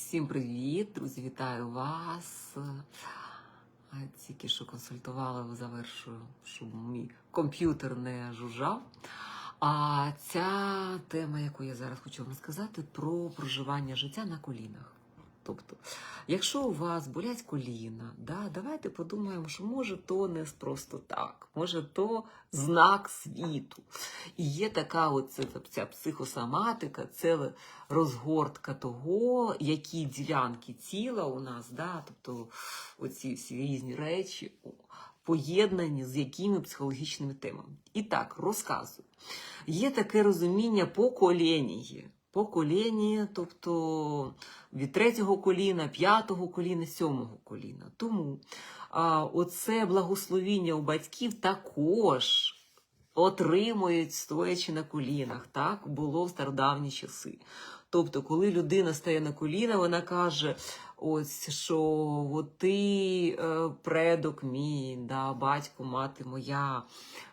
Всім привіт, друзі! Вітаю вас. Тільки що консультувала, завершую, щоб мій комп'ютер не жужжав. А ця тема, яку я зараз хочу вам сказати, про проживання життя на колінах. Тобто, якщо у вас болять коліна, да, давайте подумаємо, що може то не просто так, може то знак світу. І є така оце, ця психосоматика, це розгортка того, які ділянки тіла у нас, да, тобто оці всі різні речі поєднані з якими психологічними темами. І так, розказую. Є таке розуміння поколінії. Покоління, тобто від третього коліна, п'ятого коліна, сьомого коліна. Тому а, оце благословіння у батьків також отримують, стоячи на колінах. Так було в стародавні часи. Тобто, коли людина стає на коліна, вона каже: ось що ти е, предок мій, да, батько, мати моя,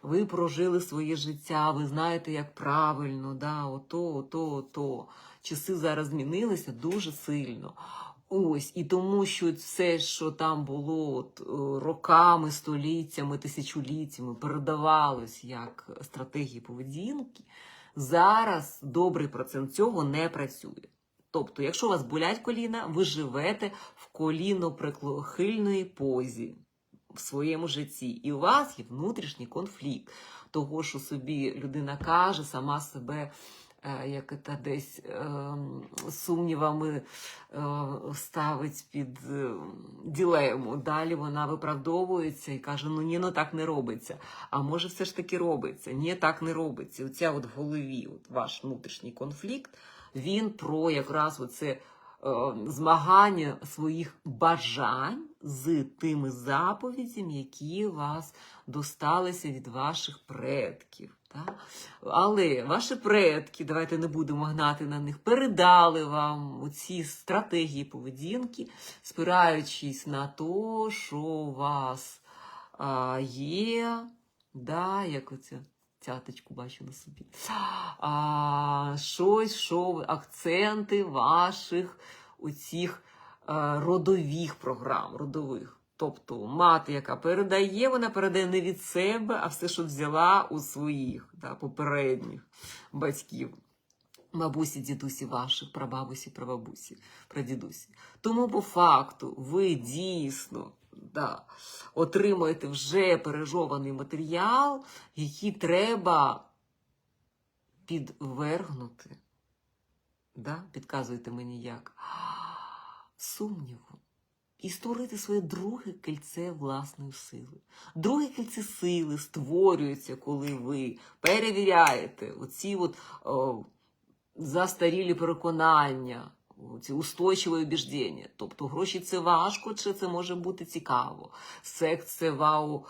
ви прожили своє життя, ви знаєте, як правильно, да, ото, ото, ото. Часи зараз змінилися дуже сильно. Ось, і тому, що все, що там було от, е, роками, століттями, тисячоліттями, передавалось як стратегії поведінки, зараз добрий процент цього не працює. Тобто, якщо у вас болять коліна, ви живете в коліно-приклохильної позі в своєму житті, і у вас є внутрішній конфлікт того, що собі людина каже, сама себе як це десь е, сумнівами е, ставить під е, ділему. Далі вона виправдовується і каже: ну ні, ну так не робиться. А може, все ж таки робиться? Ні, так не робиться. Оця от в голові, от ваш внутрішній конфлікт, він про якраз оце е, змагання своїх бажань з тими заповідями, які вас досталися від ваших предків. Але ваші предки, давайте не будемо гнати на них, передали вам ці стратегії поведінки, спираючись на те, що у вас а, є, да, як оця цяточку бачу на собі. А, щось, що акценти ваших оцих а, родових програм, родових. Тобто мати, яка передає, вона передає не від себе, а все, що взяла у своїх да, попередніх батьків. Бабусі, дідусі ваших, прабабусі, прабабусі, прадідусі. Тому по факту ви дійсно да, отримуєте вже пережований матеріал, який треба підвергнути. Да? Підказуєте мені як? Сумніву. І створити своє друге кільце власної сили. Друге кільце сили створюється, коли ви перевіряєте оці от, о, застарілі переконання, ці устойчиві убіждення. Тобто гроші це важко, чи це може бути цікаво. Секс це вау,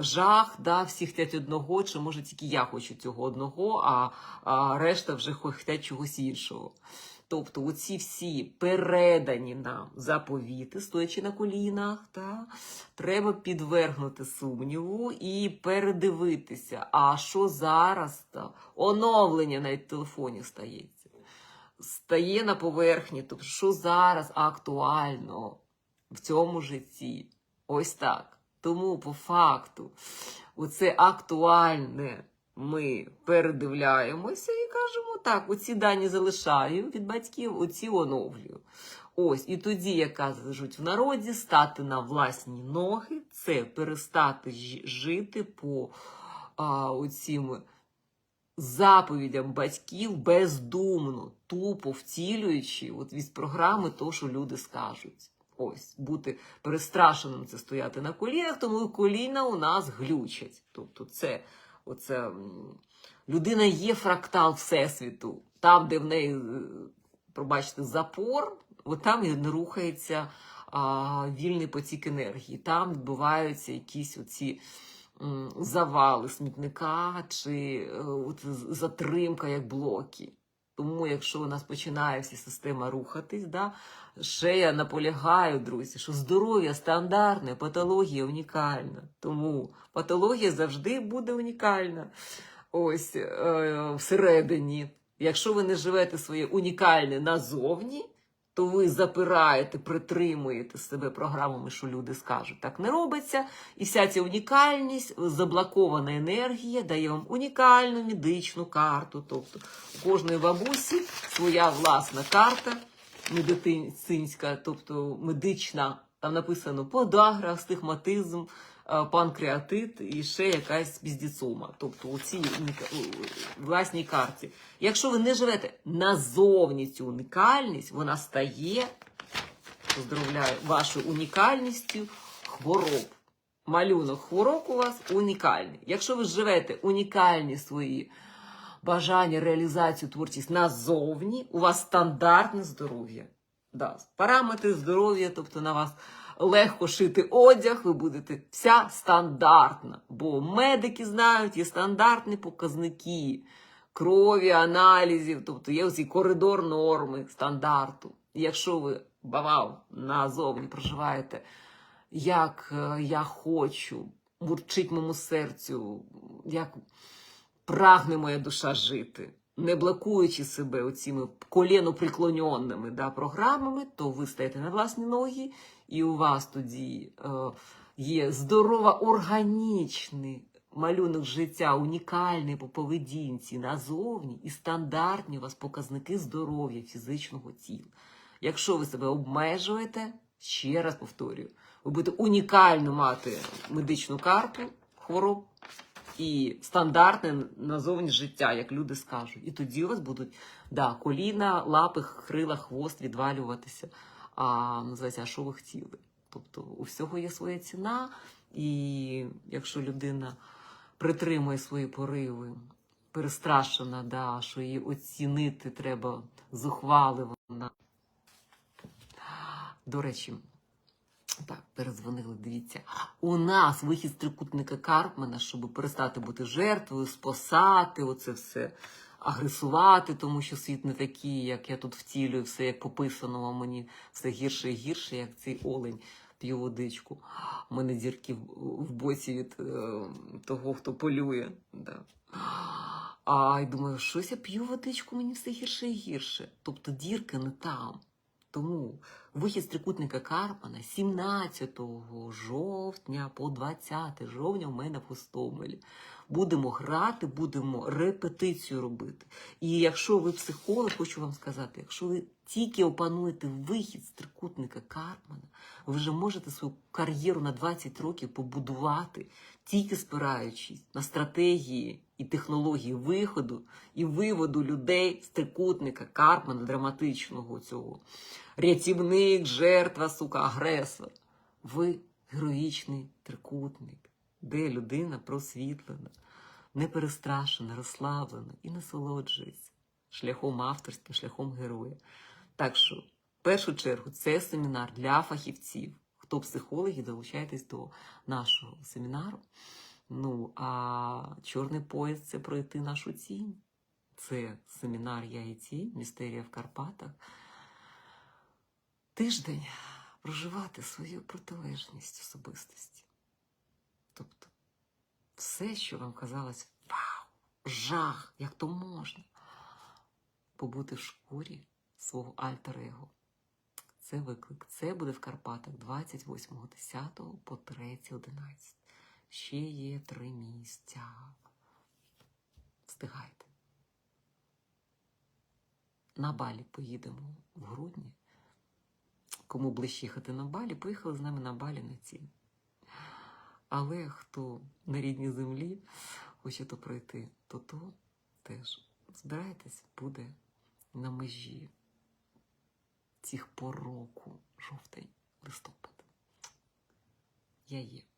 жах, да, всі хочуть одного, чи може тільки я хочу цього одного, а, а решта вже хочуть чогось іншого. Тобто оці всі передані нам заповіти, стоячи на колінах, та, треба підвергнути сумніву і передивитися, а що зараз та, оновлення навіть телефоні стається. Стає на поверхні, тобто, що зараз актуально в цьому житті. Ось так. Тому по факту, оце актуальне ми передивляємося і кажемо так: оці дані залишаю від батьків, оці оновлюю. Ось, і тоді, як кажуть в народі, стати на власні ноги це перестати жи- жити по а, оцім заповідям батьків бездумно, тупо втілюючи от від програми то, що люди скажуть. Ось, бути перестрашеним це стояти на колінах, тому коліна у нас глючать. Тобто, це оце, людина є фрактал Всесвіту. Там, де в неї, е, пробачте, запор, от там і не рухається а, вільний потік енергії. Там відбуваються якісь оці завали смітника чи е, от, затримка як блоки. Тому, якщо у нас починає вся система рухатись, да, ще я наполягаю, друзі, що здоров'я стандартне, патологія унікальна. Тому патологія завжди буде унікальна. Ось е, всередині. Якщо ви не живете своє унікальне назовні, то ви запираєте, притримуєте себе програмами, що люди скажуть. Так не робиться. І вся ця унікальність, заблокована енергія дає вам унікальну медичну карту. Тобто у кожної бабусі своя власна карта медицинська, тобто медична. Там написано подагра, астигматизм, панкреатит і ще якась піздіцома. Тобто у цій власній карті. Якщо ви не живете назовні цю унікальність, вона стає, поздравляю, вашою унікальністю хвороб. Малюнок хвороб у вас унікальний. Якщо ви живете унікальні свої бажання, реалізацію, творчість назовні, у вас стандартне здоров'я. Да. Параметри здоров'я, тобто на вас легко шити одяг, ви будете вся стандартна. Бо медики знають, є стандартні показники крові, аналізів, тобто є оцей коридор норми, стандарту. Якщо ви бавав назовні проживаєте, як е, я хочу, бурчить моєму серцю, як прагне моя душа жити, не блокуючи себе оціми коленоприклоненими да, програмами, то ви стаєте на власні ноги, і у вас тоді е, є здорова органічний малюнок життя, унікальний по поведінці назовні і стандартні у вас показники здоров'я фізичного тіла. Якщо ви себе обмежуєте, ще раз повторюю, ви будете унікально мати медичну карту хвороб і стандартне назовні життя, як люди скажуть. І тоді у вас будуть да, коліна, лапи, хрила, хвост відвалюватися. А називається, що ви хотіли? Тобто у всього є своя ціна, і якщо людина притримує свої пориви, перестрашена, да, що її оцінити треба зухвали. До речі, так, перезвонили, дивіться. У нас вихід з трикутника Карпмана, щоб перестати бути жертвою, спасати, оце все, агресувати, тому що світ не такий, як я тут втілюю, все як пописано, а мені все гірше і гірше, як цей олень п'ю водичку. У мене дірки в боці від е, того, хто полює. Да. А й думаю, щось я п'ю водичку, мені все гірше і гірше. Тобто дірки не там. Тому вихід з трикутника Карпана 17 жовтня по 20 жовтня у мене в Гостомелі. Будемо грати, будемо репетицію робити. І якщо ви психолог, хочу вам сказати, якщо ви тільки опануєте вихід з трикутника Карпмана, ви вже можете свою кар'єру на 20 років побудувати, тільки спираючись на стратегії і технології виходу і виводу людей з трикутника Карпмана, драматичного цього. Рятівник, жертва, сука, агресор. Ви героїчний трикутник, де людина просвітлена, не перестрашена, розслаблена і насолоджується шляхом авторським, шляхом героя. Так що, в першу чергу, це семінар для фахівців. Хто психологи, долучайтесь до нашого семінару. Ну, а чорний пояс це пройти нашу тінь. Це семінар Я і тінь, містерія в Карпатах. Тиждень проживати свою протилежність особистості. Тобто, все, що вам казалось, вау, жах, як то можна, побути в шкурі свого альтер-его. Це виклик. Це буде в Карпатах 28.10 по 3.11. Ще є три місця. Встигайте. На Балі поїдемо в грудні. Кому ближче їхати на Балі, поїхали з нами на Балі на ці. Але хто на рідній землі хоче то пройти, то то теж збирайтесь, буде на межі цих пор року, жовтень, листопад. Я є.